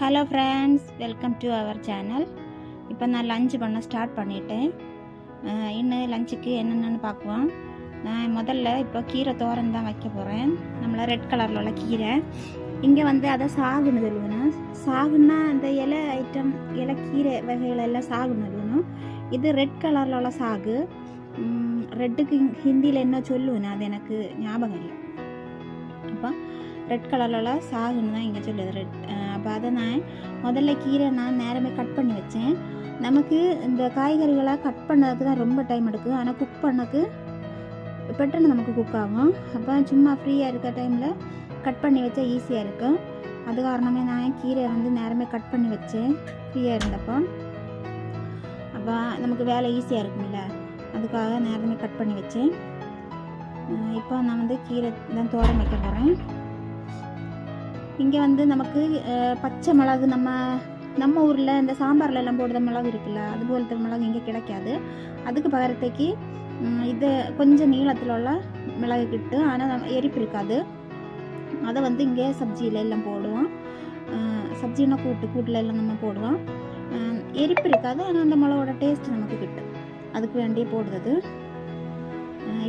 Hello friends welcome to our channel இப்போ நான் lunch பண்ண ஸ்டார்ட் பண்ணிட்டேன். இன்னும் லஞ்சுக்கு என்னென்னு பார்க்குவோம். நான் முதல்ல இப்போ கீரை தோரன் தான் வைக்க போகிறேன் நம்மள ரெட் கலரில் உள்ள கீரை. இங்கே வந்து அதை சாகுன்னு சொல்லுவேன் சாகுன்னா அந்த இலை ஐட்டம் இலை கீரை வகைகள் எல்லாம் சாகுன்னு சொல்லுவேன் இது ரெட் கலரில் உள்ள சாகு. ரெட்டுக்கு ஹிந்தியில் என்ன சொல்லுவேன் அது எனக்கு ஞாபகம் இல்லை. அப்போ ரெட் கலரில் உள்ள சாகுன்னு தான் இங்கே சொல்லுது. ரெட் அப்போ அதை நான் முதல்ல கீரை நான் நேரமே கட் பண்ணி வச்சேன். நமக்கு இந்த காய்கறிகளை கட் பண்ணதுக்கு தான் ரொம்ப டைம் எடுக்கும் ஆனால் குக் பண்ணக்கு பெட்டன்னு நமக்கு குக் ஆகும். அப்போ சும்மா ஃப்ரீயாக இருக்க டைமில் கட் பண்ணி வச்சா ஈஸியாக இருக்கும். அது காரணமே நான் கீரையை வந்து நேரமே கட் பண்ணி வச்சேன். ஃப்ரீயாக இருந்தப்போ. அப்போ நமக்கு வேலை ஈஸியாக இருக்கும்ல அதுக்காக நேரமே கட் பண்ணி வச்சேன். இப்போ நான் வந்து கீரை தான் தோரம் வைக்க போகிறேன் இங்கே வந்து நமக்கு பச்சை மிளகு நம்ம நம்ம ஊரில் இந்த சாம்பாரில் எல்லாம் போடுற மிளகு இருக்குல்ல அது போலத்த மிளகு இங்கே கிடைக்காது. அதுக்கு பகரத்தைக்கு இது கொஞ்சம் நீளத்தில் உள்ள மிளகு கிட்டு ஆனால் நம்ம எரிப்பு இருக்காது. அதை வந்து இங்கே சப்ஜியில் எல்லாம் போடுவோம். சப்ஜினா கூட்டு கூட்டில் எல்லாம் நம்ம போடுவோம். எரிப்பு இருக்காது ஆனால் அந்த மிளகோட டேஸ்ட் நமக்கு கிட்டும். அதுக்கு வேண்டியே போடுறது.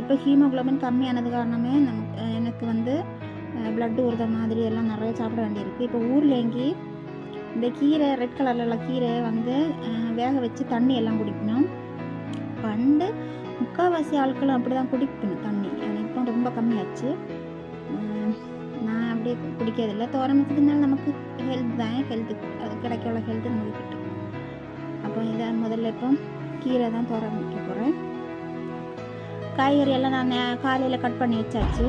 இப்போ ஹீமோகுளோபின் கம்மியானது காரணமே நமக்கு எனக்கு வந்து பிளட்டு உறுத மாதிரி எல்லாம் நிறைய சாப்பிட வேண்டியிருக்கு. இப்போ ஊரில் எங்கி இந்த கீரை ரெட் கலரில் உள்ள கீரை வந்து வேக வச்சு தண்ணி எல்லாம் குடிக்கணும். பண்டு முக்கால்வாசி ஆட்களும் அப்படி தான் குடிக்கணும் தண்ணி. ஆனால் இப்போ ரொம்ப கம்மியாச்சு. நான் அப்படியே குடிக்கிறதில்ல. தோரமத்துக்குனால நமக்கு ஹெல்த் தான். ஹெல்த்து அது கிடைக்கல ஹெல்த்து நமக்கு கிட்டும் அப்போ இதை முதல்ல இப்போ கீரை தான் தோரம் வைக்க போகிறேன் காய்கறி எல்லாம் நான் காலையில் கட் பண்ணி வச்சாச்சு.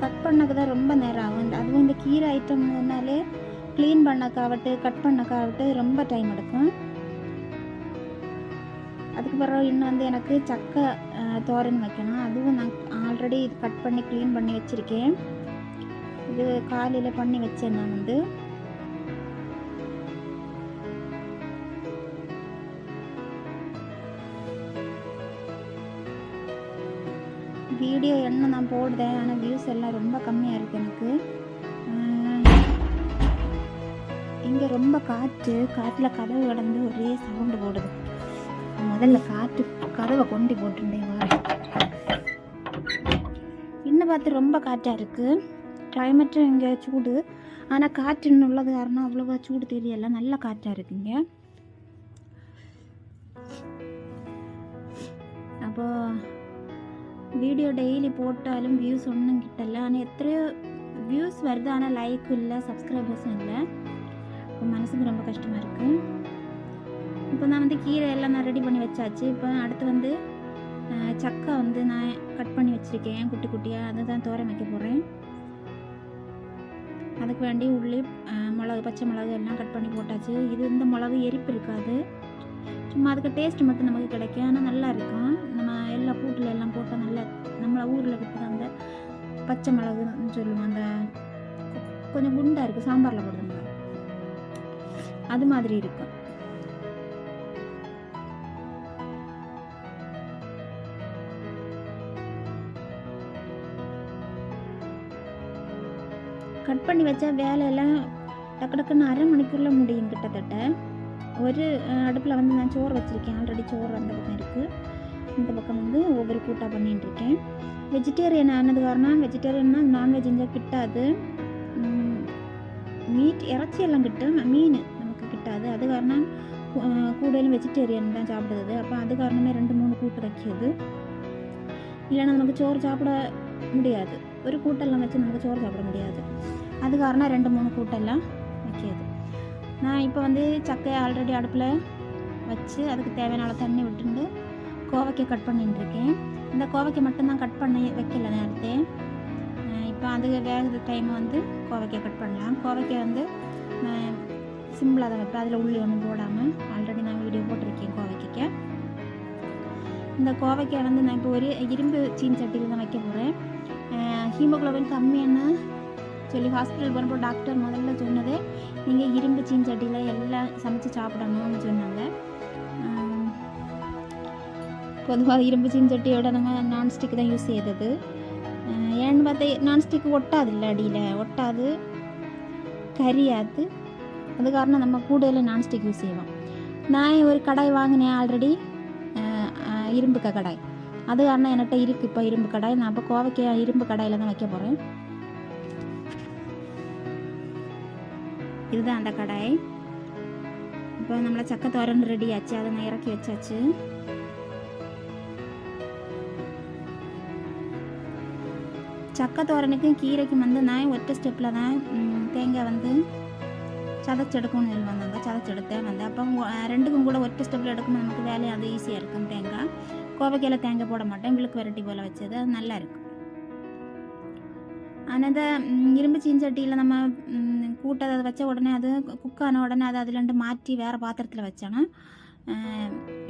கட் பண்ணக்கு தான் ரொம்ப நேரம் ஆகும். இந்த- அதுவும் இந்த கீரை ஐட்டம்னாலே க்ளீன் பண்ணக்காவட்டு கட் பண்ணக்காவட்டு ரொம்ப டைம் எடுக்கும். அதுக்கப்புறம் இன்னும் வந்து எனக்கு சக்கை தோரன் வைக்கணும். அதுவும் நான் ஆல்ரெடி இது கட் பண்ணி க்ளீன் பண்ணி வச்சுருக்கேன். இது காலையில் பண்ணி வச்சேன் நான் வந்து. வீடியோ என்ன நான் போடுதேன் ஆனால் வியூஸ் எல்லாம் ரொம்ப கம்மியாக இருக்குது எனக்கு. இங்கே ரொம்ப காற்று காற்றில் கதவு கடந்து ஒரே சவுண்டு போடுது. முதல்ல காற்று கதவை கொண்டு போட்டுருந்தேன் வா இன்னும் பார்த்து ரொம்ப காற்றாக இருக்குது கிளைமேட்டும் இங்கே சூடு. ஆனால் காற்றுன்னு உள்ளது காரணம் அவ்வளோவா சூடு தெரியல. நல்ல காற்றாக இருக்குங்க அப்போது வீடியோ டெய்லி போட்டாலும் வியூஸ் ஒன்றும் கிட்டல. ஆனால் எத்தனையோ வியூஸ் வருது. ஆனால் லைக்கும் இல்லை சப்ஸ்கிரைபர்ஸும் இல்லை. இப்போ மனசுக்கு ரொம்ப கஷ்டமாக இருக்குது இப்போ நான் வந்து கீரை எல்லாம் நான் ரெடி பண்ணி வச்சாச்சு. இப்போ அடுத்து வந்து சக்கா சக்கை வந்து நான் கட் பண்ணி வச்சுருக்கேன். குட்டி குட்டியாக அதுதான் தோரம் வைக்க போகிறேன் அதுக்கு வேண்டி உள்ளி மிளகு பச்சை மிளகு எல்லாம் கட் பண்ணி போட்டாச்சு. இது இந்த மிளகு எரிப்பு இருக்காது. சும்மா அதுக்கு டேஸ்ட் மட்டும் நமக்கு கிடைக்கும். ஆனால் நல்லா இருக்கும். நம்ம எல்லா கூட்டில் எல்லாம் பச்சை மிளகுன்னு சொல்லுவோம். அந்த கொஞ்சம் குண்டாக இருக்குது சாம்பாரில் போடுற அது மாதிரி இருக்கும் கட் பண்ணி வச்சா வேலையெல்லாம் டக்கு டக்குன்னு அரை மணிக்குள்ளே முடியும் கிட்டத்தட்ட. ஒரு அடுப்பில் வந்து நான் சோறு வச்சுருக்கேன். ஆல்ரெடி சோறு அந்த பக்கம் இருக்குது இந்த பக்கம் வந்து ஒவ்வொரு கூட்டாக பண்ணிட்டுருக்கேன் வெஜிடேரியன் ஆனது காரணம் வெஜிடேரியன்னா நான்வெஜ் செஞ்சால் கிட்டாது. மீட் இறைச்சி எல்லாம் கிட்டும் மீன் நமக்கு கிட்டாது. அது காரணம் அஹ், வெஜிடேரியன் தான் சாப்பிடுது அப்போ அது காரணமே ரெண்டு மூணு கூட்டு வைக்கிது இல்லைன்னா நமக்கு சோறு சாப்பிட முடியாது. ஒரு கூட்டெல்லாம் வச்சு நமக்கு சோறு சாப்பிட முடியாது. அது காரணம் ரெண்டு மூணு கூட்டெல்லாம் வைக்கிது நான் இப்போ வந்து சக்கையை ஆல்ரெடி அடுப்பில் வச்சு அதுக்கு தேவையான தண்ணி விட்டுண்டு கோவைக்காய் கட் பண்ணிட்டுருக்கேன். இந்த கோவைக்காய் மட்டும்தான் கட் பண்ண வைக்கல நேரத்தே. இப்போ அது வேகிற டைம் வந்து கோவைக்காய் கட் பண்ணலாம். கோவைக்காய் வந்து சிம்பிளாக தான் வைப்பேன். அதில் உள்ளி ஒன்றும் போடாமல் ஆல்ரெடி நான் வீடியோ போட்டிருக்கேன் கோவைக்காய்க்கு. இந்த கோவைக்காய் வந்து நான் இப்போ ஒரு இரும்பு சீன் சட்டியில் தான் வைக்க போகிறேன் ஹீமோகுளோபின் கம்மியான சொல்லி ஹாஸ்பிட்டல் போகிறப்போ டாக்டர் முதல்ல சொன்னது நீங்கள் இரும்பு சீன் சட்டியில் எல்லாம் சமைச்சு சாப்பிடணும்னு சொன்னாங்க. பொதுவாக இரும்பு சீஞ்சட்டியோட நம்ம நான்ஸ்டிக் தான் யூஸ் செய்தது. ஏன்னு பார்த்தா நான்ஸ்டிக் ஒட்டாது இல்லை அடியில். ஒட்டாது கரியாது. அது காரணம் நம்ம கூடுதல் நான்ஸ்டிக் யூஸ் செய்வோம். நான் ஒரு கடாய் வாங்கினேன் ஆல்ரெடி இரும்பு கடாய். அது காரணம் என்கிட்ட இருக்குது இப்போ இரும்பு கடாய். நான் இப்போ கோவைக்காய் இரும்பு கடாயில் தான் வைக்க போகிறேன் இதுதான் அந்த கடாய். இப்போ நம்மளை சக்கத்தோரன் ரெடி ஆச்சு அதை நான் இறக்கி வச்சாச்சு. சக்கை தோரனுக்கும் கீரைக்கும் வந்து நான் ஒற்றை ஸ்டெப்பில் தான் தேங்காய் வந்து சதைச்செடுக்கணும்னு சொல்லி வந்தாங்க சதைச்செடுத்தேன் வந்து. அப்போ ரெண்டுக்கும் கூட ஒற்றை ஸ்டெப்பில் எடுக்கணும் நமக்கு வேலையும் அது ஈஸியாக இருக்கும் தேங்காய். கோவைக்கையில் தேங்காய் போட மாட்டேன். விழுக்கு வரட்டி போல் வச்சது. அது நல்லா இருக்கும். ஆனால் இந்த இரும்பு சீஞ்சட்டியில் நம்ம ம், கூட்டை அதை வச்ச உடனே அது குக்கான உடனே அதை அதுலேருந்து மாற்றி வேறு பாத்திரத்தில் வச்சோன்னா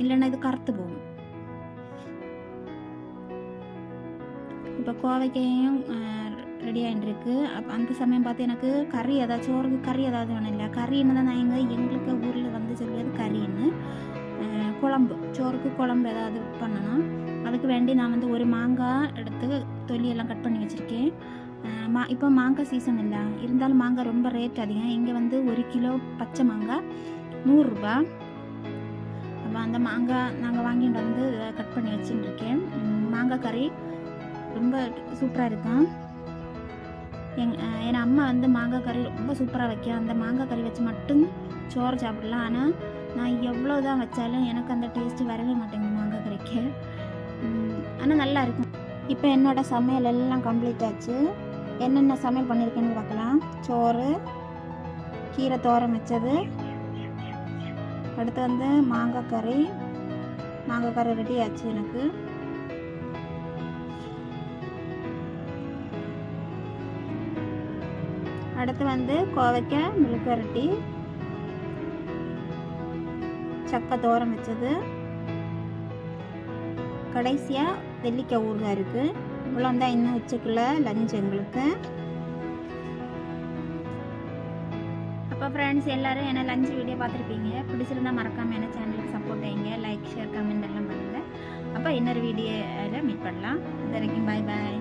இல்லைன்னா இது கറുத்து போகும். இப்போ கோவைக்கையும் ரெடி ஆகிட்டுருக்கு அப்போ அந்த சமயம் பார்த்து எனக்கு கறி ஏதாவது சோறுக்கு கறி ஏதாவது வேணும் இல்லை கறின்னு தான் நான் எங்கள் எங்களுக்கு ஊரில் வந்து சொல்லியது கறின்னு. குழம்பு சோறுக்கு குழம்பு ஏதாவது பண்ணணும். அதுக்கு வேண்டி நான் வந்து ஒரு மாங்காய் எடுத்து தொல்லியெல்லாம் கட் பண்ணி வச்சுருக்கேன். மா இப்போ மாங்காய் சீசன் இல்லை. இருந்தாலும் மாங்காய் ரொம்ப ரேட் அதிகம். இங்கே வந்து ஒரு கிலோ பச்சை மாங்காய் நூறுரூபா அப்போ அந்த மாங்காய் நாங்கள் வாங்கிட்டு வந்து கட் பண்ணி வச்சுட்டுருக்கேன் மாங்காய் கறி ரொம்ப சூப்பராக இருக்கும் எங் என் அம்மா வந்து மாங்காய் கறி ரொம்ப சூப்பராக வைக்கும். அந்த மாங்காய் கறி வச்சு மட்டும் சோறு சாப்பிடலாம். ஆனால் நான் எவ்வளோ தான் வச்சாலும் எனக்கு அந்த டேஸ்ட்டு வரவே மாட்டேங்குது மாங்காய் கறிக்கு. ஆனால் நல்லா இருக்கும். இப்போ என்னோடய சமையல் எல்லாம் கம்ப்ளீட் ஆச்சு. என்னென்ன சமையல் பண்ணியிருக்கேன்னு பார்க்கலாம். சோறு கீரை தோரம் வச்சது. அடுத்து வந்து மாங்காய் கறி. மாங்காய் கறி ரெடி ஆச்சு எனக்கு. அடுத்து வந்து கோவைக்காய் மிளகரட்டி சக்கை தோரம் வச்சது. கடைசியாக நெல்லிக்காய் ஊறுகாய் இருக்குது இவ்வளோ தான் இன்னும் வச்சுக்கல லஞ்ச் எங்களுக்கு. அப்போ ஃப்ரெண்ட்ஸ் எல்லோரும் என்ன லஞ்ச் வீடியோ பார்த்துருப்பீங்க? பிடிச்சிருந்தா மறக்காமல் என்ன சேனலுக்கு சப்போர்ட் செய்யுங்க. லைக் ஷேர் கமெண்ட் எல்லாம் பண்ணுங்கள் அப்போ இன்னொரு வீடியோவில் மீட் பண்ணலாம். இது வரைக்கும் பாய் பாய்